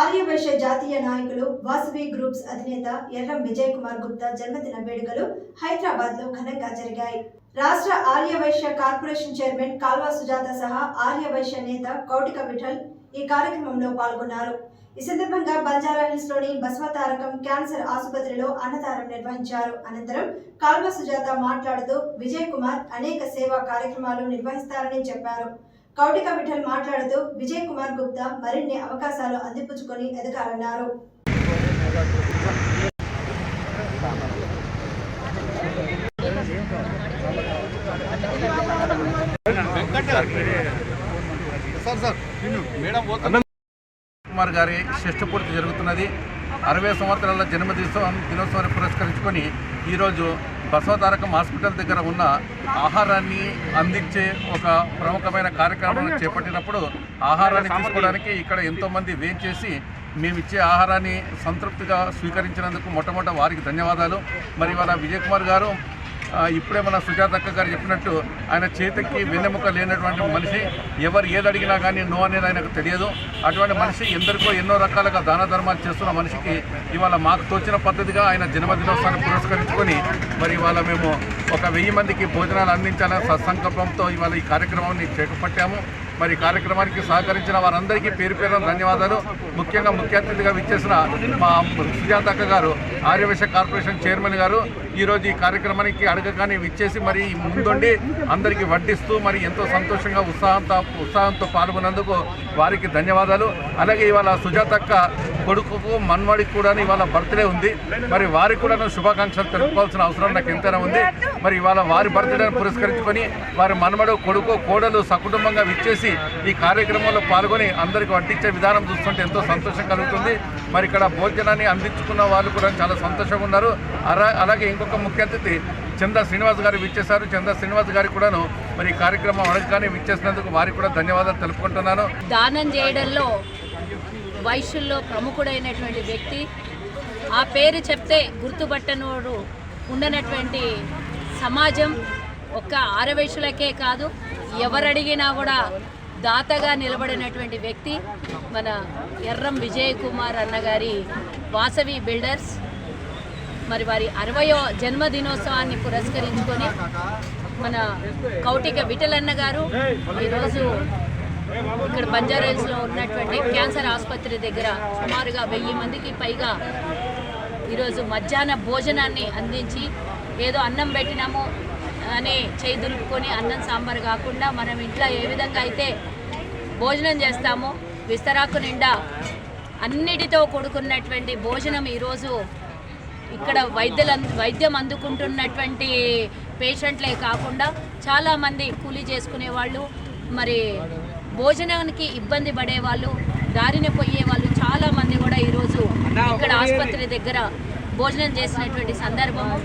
ఆర్యవైశ్య జాతీయ నాయకులు వాసవి గ్రూప్స్ అధినేత ఎర్రం విజయ్ కుమార్ గుప్తా జన్మదిన వేడుకలు హైదరాబాద్లో ఘనంగా జరిగాయి. రాష్ట్ర ఆర్యవైశ్య కార్పొరేషన్ చైర్మన్ కాల్వా సుజాత సహా ఆర్యవైశ్య నేత కౌటిక విఠల్ ఈ కార్యక్రమంలో పాల్గొన్నారు. ఈ సందర్భంగా బంజారా హిల్స్లోని బసవతారకం క్యాన్సర్ ఆసుపత్రిలో అన్నదానం నిర్వహించారు. అనంతరం కాల్వ సుజాత మాట్లాడుతూ విజయ్ కుమార్ అనేక సేవా కార్యక్రమాలు నిర్వహిస్తారని చెప్పారు. కౌటిక విఠల్ మాట్లాడుతూ విజయ్ కుమార్ గుప్తా మరిన్ని అవకాశాలు అందిపుచ్చుకొని ఎదగాలన్నారు. కుమార్ గారి షష్ఠపూర్తి జరుగుతున్నది. అరవై సంవత్సరాల జన్మదినోత్సవాన్ని పురస్కరించుకొని ఈరోజు బసవతారకం హాస్పిటల్ దగ్గర ఉన్న ఆహారాన్ని అందించే ఒక ప్రముఖమైన కార్యక్రమాన్ని చేపట్టినప్పుడు ఆహారాన్ని తీసుకోవడానికి ఇక్కడ ఎంతోమంది వెయిట్ చేసి మేము ఇచ్చే ఆహారాన్ని సంతృప్తిగా స్వీకరించినందుకు మొట్టమొదట వారికి ధన్యవాదాలు. మరి వాళ్ళ విజయ్ కుమార్ గారు ఇప్పుడే మన సుజాతక్క గారు చెప్పినట్టు ఆయన చేతికి వెన్నెముక లేనటువంటి మనిషి ఎవరు ఏది అడిగినా కానీ నో అనేది ఆయనకు తెలియదు. అటువంటి మనిషి ఎందరికో ఎన్నో రకాలుగా దాన ధర్మాలు చేస్తున్న మనిషికి ఇవాళ మాకు తోచిన పద్ధతిగా ఆయన జన్మదినోత్సవాన్ని పురస్కరించుకొని మరి ఇవాళ మేము ఒక వెయ్యి మందికి భోజనాలు అందించాలనే సత్సంకల్పంతో ఇవాళ ఈ కార్యక్రమాన్ని చేపట్టాము. మరి కార్యక్రమానికి సహకరించిన వారందరికీ పేరు పేరున ధన్యవాదాలు. ముఖ్యంగా ముఖ్య అతిథిగా విచ్చేసిన మా సుజాతక్క గారు ఆర్యవేశ కార్పొరేషన్ చైర్మన్ గారు ఈరోజు ఈ కార్యక్రమానికి అడగగానే విచ్చేసి మరి ముందుండి అందరికీ వడ్డిస్తూ మరి ఎంతో సంతోషంగా ఉత్సాహంతో ఉత్సాహంతో పాల్గొన్నందుకు వారికి ధన్యవాదాలు. అలాగే ఇవాళ సుజాతక్క కొడుకుకు మన్మడికి కూడా ఇవాళ బర్త్డే ఉంది. మరి వారికి కూడా శుభాకాంక్షలు తెలుపుకోవాల్సిన అవసరం నాకు ఎంతైనా ఉంది. మరి ఇవాళ వారి బర్త్డేని పురస్కరించుకొని వారి మన్మడు కొడుకు కోడలు సకుటుంబంగా విచ్చేసి ఈ కార్యక్రమంలో పాల్గొని అందరికీ వడ్డించే విధానం చూస్తుంటే ఎంతో సంతోషం కలుగుతుంది. మరి ఇక్కడ భోజనాన్ని అందించుకున్న వాళ్ళు కూడా చాలా సంతోషంగా ఉన్నారు. అలా- అలాగే ఇంకొక ముఖ్య అతిథి చందా శ్రీనివాస్ గారు విచ్చేశారు. చందా శ్రీనివాస్ గారికి కూడాను మరి కార్యక్రమం అడగగానే విచ్చేసినందుకు వారికి కూడా ధన్యవాదాలు తెలుపుకుంటున్నాను. దానం చేయడంలో వైశ్యుల్లో ప్రముఖుడైనటువంటి వ్యక్తి. ఆ పేరు చెప్తే గుర్తుపట్టనోడు ఉండనటువంటి సమాజం ఒక్క ఆరవేశులకే కాదు ఎవరడిగినా కూడా దాతగా నిలబడినటువంటి వ్యక్తి. మన ఎర్రం విజయ్ కుమార్ అన్నగారి వాసవి బిల్డర్స్. మరి వారి అరవయో జన్మదినోత్సవాన్ని పురస్కరించుకొని మన కౌటిక విఠలన్న గారు ఈరోజు ఇక్కడ బంజారాహిల్స్లో ఉన్నటువంటి క్యాన్సర్ ఆసుపత్రి దగ్గర సుమారుగా వెయ్యి మందికి పైగా ఈరోజు మధ్యాహ్న భోజనాన్ని అందించి ఏదో అన్నం పెట్టినాము అనే చేయి దులుపుకొని అన్నం సాంబార్ కాకుండా మనం ఇంట్లో ఏ విధంగా అయితే భోజనం చేస్తామో విస్తరాకు నిండా అన్నిటితో కూడుకున్నటువంటి భోజనం ఈరోజు ఇక్కడ వైద్యులు వైద్యం అందుకుంటున్నటువంటి పేషెంట్లే కాకుండా చాలామంది కూలీ చేసుకునే వాళ్ళు మరి భోజనానికి ఇబ్బంది పడే వాళ్ళు దారిన పోయే వాళ్ళు చాలామంది కూడా ఈరోజు ఇక్కడ ఆసుపత్రి దగ్గర భోజనం చేసినటువంటి సందర్భము